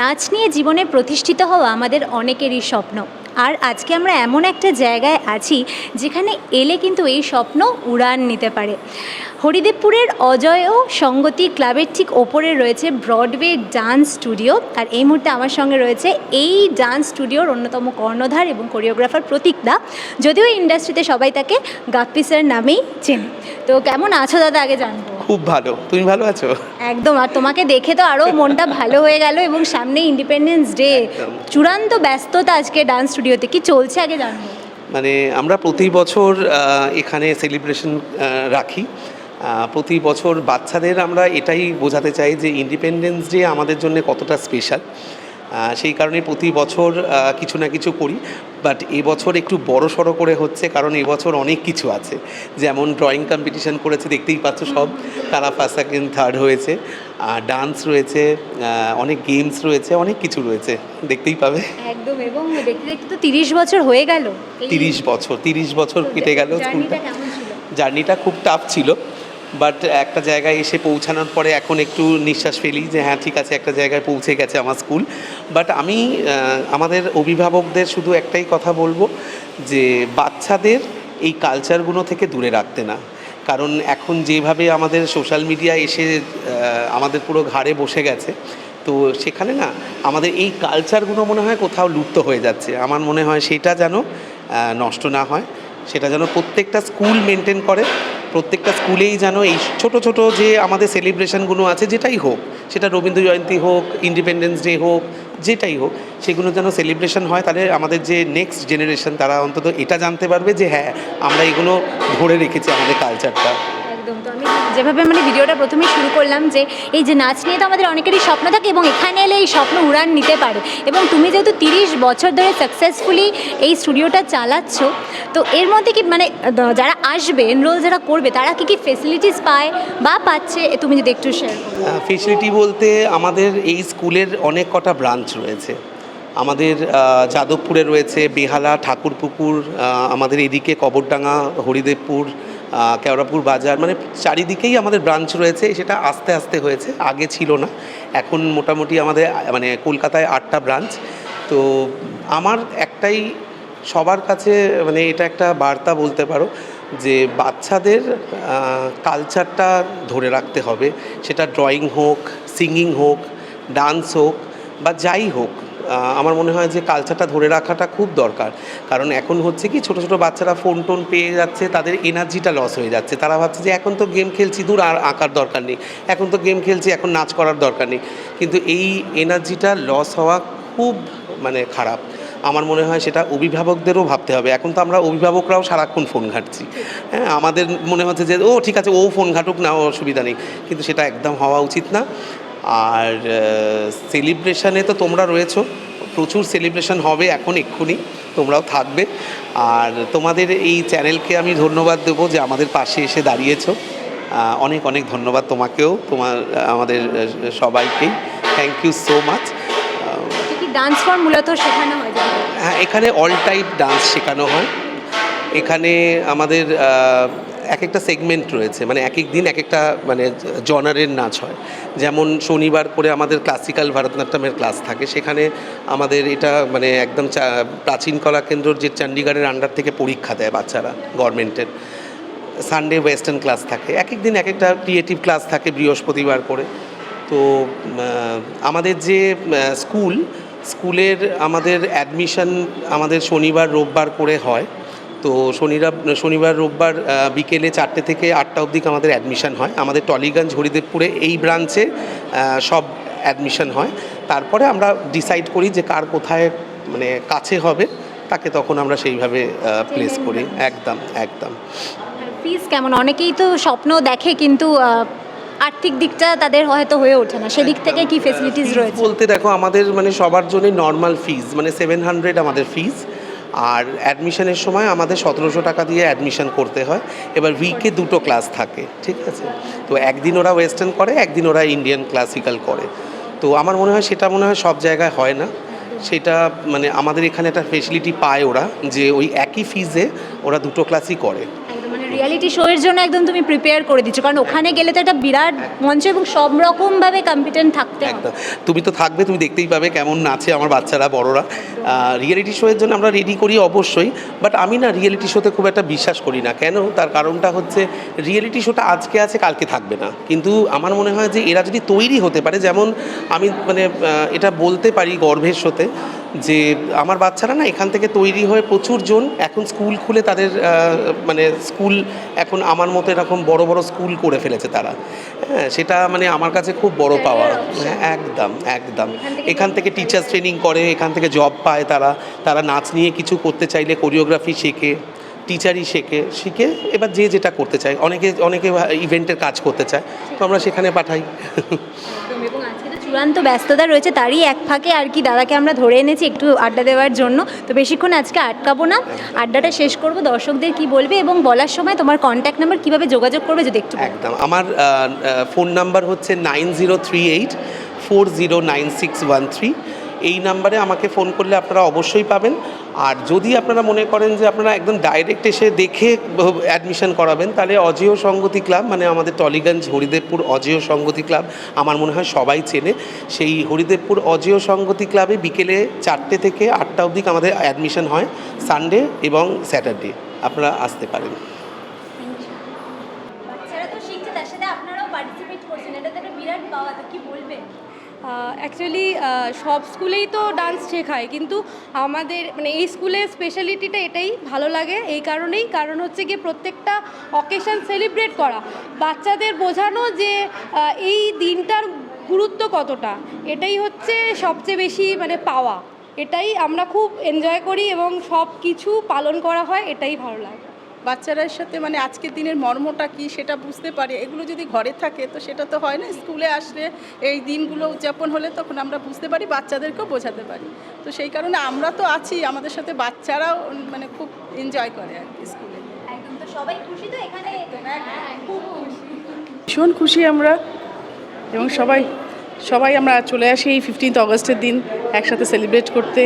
নাচ নিয়ে জীবনে প্রতিষ্ঠিত হওয়া আমাদের অনেকেরই স্বপ্ন। আর আজকে আমরা এমন একটা জায়গায় আছি, যেখানে এলে কিন্তু এই স্বপ্ন উড়ান নিতে পারে। হরিদেবপুরের অজয় ও সঙ্গতি ক্লাবের ঠিক ওপরে রয়েছে ব্রডওয়ে ডান্স স্টুডিও। আর এই মুহূর্তে আমার সঙ্গে রয়েছে এই ডান্স স্টুডিওর অন্যতম কর্ণধার এবং কোরিওগ্রাফার প্রতীকদা। যদিও ইন্ডাস্ট্রিতে সবাই তাকে গাপ্পি স্যার নামেই চেনে। তো কেমন আছো দাদা, আগে জানব। খুব ভালো। তুমি ভালো আছো? একদম আর তোমাকে দেখে তো আরও মনটা ভালো হয়ে গেল এবং সামনে ইন্ডিপেন্ডেন্স ডে চূড়ান্ত ব্যস্ততা আজকে ডান্স স্টুডিওতে কি চলছে আগে জানব? মানে আমরা প্রতি বছর এখানে সেলিব্রেশন রাখি। প্রতি বছর বাচ্চাদের আমরা এটাই বোঝাতে চাই যে ইন্ডিপেন্ডেন্স ডে আমাদের জন্য কতটা স্পেশাল সেই কারণে প্রতি বছর কিছু না কিছু করি। বাট এবছর একটু বড় সড়ো করে হচ্ছে কারণ এবছর অনেক কিছু আছে। যেমন ড্রয়িং কম্পিটিশন করেছে দেখতেই পাচ্ছ সব। তারা ফার্স্ট সেকেন্ড থার্ড হয়েছে। আর ডান্স রয়েছে অনেক গেমস রয়েছে অনেক কিছু রয়েছে। দেখতেই পাবে। একদম এবং দেখতে দেখতে তো তিরিশ বছর হয়ে গেল। তিরিশ বছর তিরিশ বছর কেটে গেল স্কুলটা। জার্নিটা খুব টাফ ছিল। বাট একটা জায়গায় এসে পৌঁছানোর পরে এখন একটু নিঃশ্বাস ফেলি যে হ্যাঁ ঠিক আছে, একটা জায়গায় পৌঁছে গেছে আমার স্কুল। বাট আমি আমাদের অভিভাবকদের শুধু একটাই কথা বলব যে বাচ্চাদের এই কালচারগুলো থেকে দূরে রাখতে না। কারণ এখন যেভাবে আমাদের সোশ্যাল মিডিয়া এসে আমাদের পুরো ঘাড়ে বসে গেছে, তো সেখানে না আমাদের এই কালচারগুলো মনে হয় কোথাও লুপ্ত হয়ে যাচ্ছে। আমার মনে হয় সেটা যেন নষ্ট না হয়, সেটা যেন প্রত্যেকটা স্কুল মেনটেন করে। প্রত্যেকটা স্কুলেই যেন এই ছোট ছোট যে আমাদের সেলিব্রেশনগুলো আছে, যেটাই হোক, সেটা রবীন্দ্র জয়ন্তী হোক ইন্ডিপেন্ডেন্স ডে হোক, যেটাই হোক, সেগুলো যেন সেলিব্রেশন হয়, তাহলে আমাদের যে নেক্সট জেনারেশন তারা অন্তত এটা জানতে পারবে যে হ্যাঁ আমরা এগুলো ধরে রেখেছি আমাদের কালচারটা যেভাবে মানে ভিডিওটা প্রথমে শুরু করলাম যে এই যে নাচ নিয়ে তো আমাদের অনেকেরই স্বপ্ন থাকে এবং এখানে এলে এই স্বপ্ন উড়ান নিতে পারে। এবং তুমি যেহেতু তিরিশ বছর ধরে সাকসেসফুলি এই স্টুডিওটা চালাচ্ছ, তো এর মধ্যে কি মানে যারা আসবে এনরোল যারা করবে, তারা কি কি ফেসিলিটিস পায় বা পাচ্ছে? তুমি যদি একটু শেয়ার ফেসিলিটি বলতে আমাদের এই স্কুলের অনেক কটা ব্রাঞ্চ রয়েছে। আমাদের যাদবপুরে রয়েছে, বেহালা, ঠাকুরপুকুর আমাদের এদিকে কবরডাঙ্গা, হরিদেবপুর কেওড়াপুর বাজার মানে চারিদিকেই আমাদের ব্রাঞ্চ রয়েছে, সেটা আস্তে আস্তে হয়েছে, আগে ছিল না। এখন মোটামুটি আমাদের মানে কলকাতায় আটটা ব্রাঞ্চ তো আমার একটাই, সবার কাছে মানে এটা একটা বার্তা বলতে পারো যে বাচ্চাদের কালচারটা ধরে রাখতে হবে। সেটা ড্রয়িং হোক সিঙ্গিং হোক ডান্স হোক, বা যাই হোক আমার মনে হয় যে কালচারটা ধরে রাখাটা খুব দরকার। কারণ এখন হচ্ছে কি ছোট ছোট বাচ্চারা ফোন টোন পেয়ে যাচ্ছে, তাদের এনার্জিটা লস হয়ে যাচ্ছে। তারা ভাবছে যে এখন তো গেম খেলছি, দূর আর আঁকার দরকার নেই। এখন তো গেম খেলছি, এখন নাচ করার দরকার নেই। কিন্তু এই এনার্জিটা লস হওয়া খুব মানে খারাপ। আমার মনে হয় সেটা অভিভাবকদেরও ভাবতে হবে। এখন তো আমরা অভিভাবকরাও সারাক্ষণ ফোন ঘাটছি। হ্যাঁ আমাদের মনে হচ্ছে যে, ও, ঠিক আছে, ও ফোন ঘাটুক, না অসুবিধা নেই। কিন্তু সেটা একদম হওয়া উচিত না। আর সেলিব্রেশনে তো তোমরা রয়েছো। প্রচুর সেলিব্রেশন হবে এখন এক্ষুনি তোমরাও থাকবে। আর তোমাদের এই চ্যানেলকে আমি ধন্যবাদ দেবো যে আমাদের পাশে এসে দাঁড়িয়েছো। অনেক অনেক ধন্যবাদ তোমাকেও তোমার আমাদের সবাইকেই thank you so much dance form মূলত শেখানো হয়? হ্যাঁ এখানে অল টাইপ ডান্স শেখানো হয়। এখানে আমাদের এক একটা সেগমেন্ট রয়েছে। মানে এক এক দিন এক একটা মানে জনারের নাচ হয়। যেমন শনিবার করে আমাদের ক্লাসিক্যাল ভারতনাট্যমের ক্লাস থাকে। সেখানে আমাদের এটা মানে একদম প্রাচীন কলা কেন্দ্রর যে চণ্ডীগড়ের আন্ডার থেকে পরীক্ষা দেয় বাচ্চারা গভর্নমেন্টের সানডে ওয়েস্টার্ন ক্লাস থাকে। এক এক দিন এক একটা ক্রিয়েটিভ ক্লাস থাকে বৃহস্পতিবার করে। তো আমাদের যে স্কুল স্কুলের আমাদের অ্যাডমিশন আমাদের শনিবার, রোববার করে হয়। তো শনিরা শনিবার রোববার বিকেলে চারটে থেকে আটটা অবধি আমাদের অ্যাডমিশন হয়। আমাদের টলিগঞ্জ হরিদেবপুরে এই ব্রাঞ্চে সব অ্যাডমিশন হয়। তারপরে আমরা ডিসাইড করি যে কার কোথায় মানে কাছে হবে তাকে তখন আমরা সেইভাবে প্লেস করি। একদম একদম। ফিস কেমন? অনেকেই তো স্বপ্ন দেখে কিন্তু আর্থিক দিকটা তাদের হয়তো হয়ে ওঠে না। সেদিক থেকে কি ফেসিলিটিস রয়েছে? বলতে দেখো আমাদের মানে সবার জন্যই নর্মাল ফিজ মানে সেভেন হান্ড্রেড আমাদের ফিজ আর অ্যাডমিশনের সময় আমাদের সতেরোশো টাকা দিয়ে অ্যাডমিশন করতে হয়। এবার উইকে দুটো ক্লাস থাকে, ঠিক আছে? তো একদিন ওরা ওয়েস্টার্ন করে, একদিন ওরা ইন্ডিয়ান ক্লাসিক্যাল করে। তো আমার মনে হয় সেটা মনে হয় সব জায়গায় হয় না। সেটা মানে আমাদের এখানে একটা ফেসিলিটি পায় ওরা যে ওই একই ফিজে ওরা দুটো ক্লাসই করে। রিয়ালিটি শো এর জন্য একদম তুমি প্রিপেয়ার করে দিচ্ছ। কারণ ওখানে গেলে তো একটা বিরাট মঞ্চ এবং সব রকমভাবে কম্পিটেন্ট থাকতে একদম। তুমি তো থাকবে, তুমি দেখতেই পাবে কেমন নাচে আমার বাচ্চারা, বড়রা। রিয়েলিটি শো এর জন্য আমরা রেডি করি অবশ্যই বাট আমি না রিয়েলিটি শোতে খুব একটা বিশ্বাস করি না। কেন? তার কারণটা হচ্ছে রিয়েলিটি শোটা আজকে আছে, কালকে থাকবে না। কিন্তু আমার মনে হয় যে এরা যদি তৈরি হতে পারে, যেমন আমি মানে এটা বলতে পারি গর্ভের শোতে যে আমার বাচ্চারা না এখান থেকে তৈরি হয়ে প্রচুর জন এখন স্কুল খুলে তাদের মানে স্কুল এখন আমার মতো এরকম বড় বড় স্কুল করে ফেলেছে তারা। হ্যাঁ সেটা মানে আমার কাছে খুব বড় পাওয়া হ্যাঁ একদম একদম। এখান থেকে টিচার্স ট্রেনিং করে এখান থেকে জব পায় তারা। তারা নাচ নিয়ে কিছু করতে চাইলে কোরিওগ্রাফি শেখে টিচারই শেখে শিখে এবার যে যেটা করতে চায়। অনেকে অনেকে ইভেন্টের কাজ করতে চায়। তো আমরা সেখানে পাঠাই। চূড়ান্ত ব্যস্ততা রয়েছে, তারই এক ফাঁকে আর কি দাদাকে আমরা ধরে এনেছি একটু আড্ডা দেওয়ার জন্য। তো বেশিক্ষণ আজকে আটকাবো না। আড্ডাটা শেষ করব, দর্শকদের কি বলবে এবং বলার সময় তোমার কন্ট্যাক্ট নাম্বার কীভাবে যোগাযোগ করবে যদি একটু একদম, আমার ফোন নাম্বার হচ্ছে nine zero three eight four zero nine six one three এই নাম্বারে আমাকে ফোন করলে আপনারা অবশ্যই পাবেন। আর যদি আপনারা মনে করেন যে আপনারা একদম ডাইরেক্ট এসে দেখে অ্যাডমিশন করাবেন, তাহলে অজেয় সঙ্গতি ক্লাব মানে আমাদের টলিগঞ্জ হরিদেবপুর অজেয় সঙ্গতি ক্লাব, আমার মনে হয় সবাই চেনে। সেই হরিদেবপুর অজেয় সঙ্গতি ক্লাবে বিকেলে চারটে থেকে আটটা অবধি আমাদের অ্যাডমিশন হয় সানডে এবং স্যাটারডে আপনারা আসতে পারেন বাচ্চারা তো শিখছে তার সাথে আপনারাও পার্টিসিপেট করছেন এটা তো একটা বিরাট পাওয়া তো কি বলবেন অ্যাকচুয়ালি সব স্কুলেই তো ডান্স শেখায়, কিন্তু আমাদের মানে এই স্কুলের স্পেশালিটিটা এটাই ভালো লাগে, এই কারণেই। কারণ হচ্ছে গিয়ে প্রত্যেকটা অকেশন সেলিব্রেট করা। বাচ্চাদের বোঝানো যে এই দিনটার গুরুত্ব কতটা, এটাই হচ্ছে সবচেয়ে বেশি মানে পাওয়া। এটাই আমরা খুব এনজয় করি এবং সব কিছু পালন করা হয়, এটাই ভালো লাগে। বাচ্চাদের সাথে মানে আজকের দিনের মর্মটা কি সেটা বুঝতে পারে। এগুলো যদি ঘরে থাকে তো সেটা তো হয় না স্কুলে আসলে এই দিনগুলো উদযাপন হলে তখন আমরা বুঝতে পারি বাচ্চাদেরকেও বোঝাতে পারি। তো সেই কারণে আমরা তো আছি আমাদের সাথে বাচ্চারাও মানে খুব এনজয় করে আর কি স্কুলে। একদম তো সবাই খুশি তো এখানে? হ্যাঁ, খুব খুশি। ভীষণ খুশি আমরা এবং সবাই সবাই আমরা চলে আসি এই ফিফটিন্থ অগস্টের দিন একসাথে সেলিব্রেট করতে।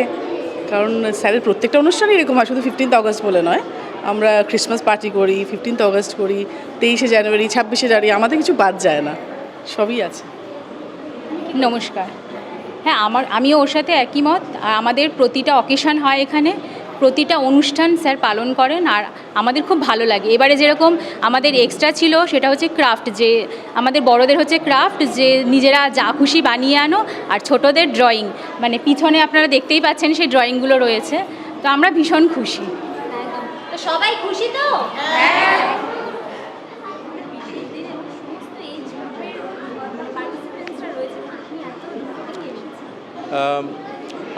কারণ স্যারের প্রত্যেকটা অনুষ্ঠানই এরকম হয় শুধু ফিফটিন্থ অগস্ট বলে নয়। আমরা ক্রিসমাস পার্টি করি ফিফটিন্থ অগস্ট করি, তেইশে জানুয়ারি ছাব্বিশে জানুয়ারি আমাদের কিছু বাদ যায় না, সবই আছে। নমস্কার। হ্যাঁ আমার, আমিও ওর সাথে একই মত আমাদের প্রতিটা অকেশন হয় এখানে, প্রতিটা অনুষ্ঠান স্যার পালন করেন, আর আমাদের খুব ভালো লাগে। এবারে যেরকম আমাদের এক্সট্রা ছিল, সেটা হচ্ছে ক্রাফট যে আমাদের বড়দের হচ্ছে ক্রাফট যে নিজেরা যা খুশি বানিয়ে আনো, আর ছোটদের ড্রয়িং মানে পিছনে আপনারা দেখতেই পাচ্ছেন সেই ড্রয়িংগুলো রয়েছে। তো আমরা ভীষণ খুশি। তো সবাই খুশি তো? আম,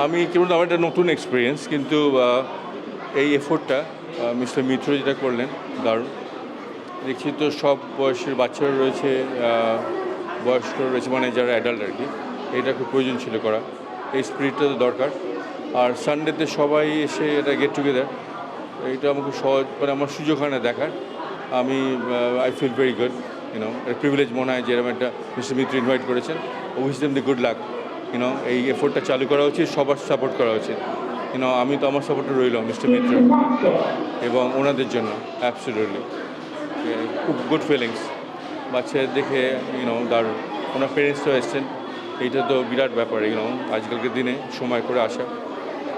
আমি কেবল আমার একটা নতুন এক্সপিরিয়েন্স কিন্তু এই এফোর্টটা মিস্টার মিত্র যেটা করলেন দারুণ। দেখছি তো সব বয়সের বাচ্চারা রয়েছে বয়স্ক রয়েছে মানে যারা অ্যাডাল্ট আর কি এটা খুব প্রয়োজন ছিল করা। এই স্পিরিটটা তো দরকার। আর সানডেতে সবাই এসে এটা গেট টুগেদার এটা আমাকে সহজ মানে আমার সুযোগ হয় না দেখার। আমি I feel very good you know privilege মনে হয় যে এরকম একটা মিস্টার মিত্র ইনভাইট করেছেন। Wish them the good luck you know এই এফোর্টটা চালু করা উচিত, সবার সাপোর্ট করা উচিত। ইউনো আমি তো আমার সাপোর্টে রইলাম মিস্টার মিত্র এবং ওনাদের জন্য অ্যাবসলিউটলি খুব গুড ফিলিংস বাচ্চাদের দেখে ইউনো দারুণ ওনার পেরেন্টসও এসছেন। এইটা তো বিরাট ব্যাপার ইউনো আজকালকার দিনে সময় করে আসা।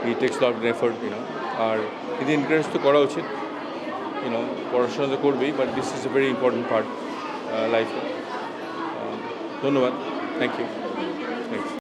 এই takes lot effort you know আর এদের এনকারেজ তো করা উচিত ইউনো পড়াশোনা তো করবেই but this is a very important part লাইফে ধন্যবাদ থ্যাংক ইউ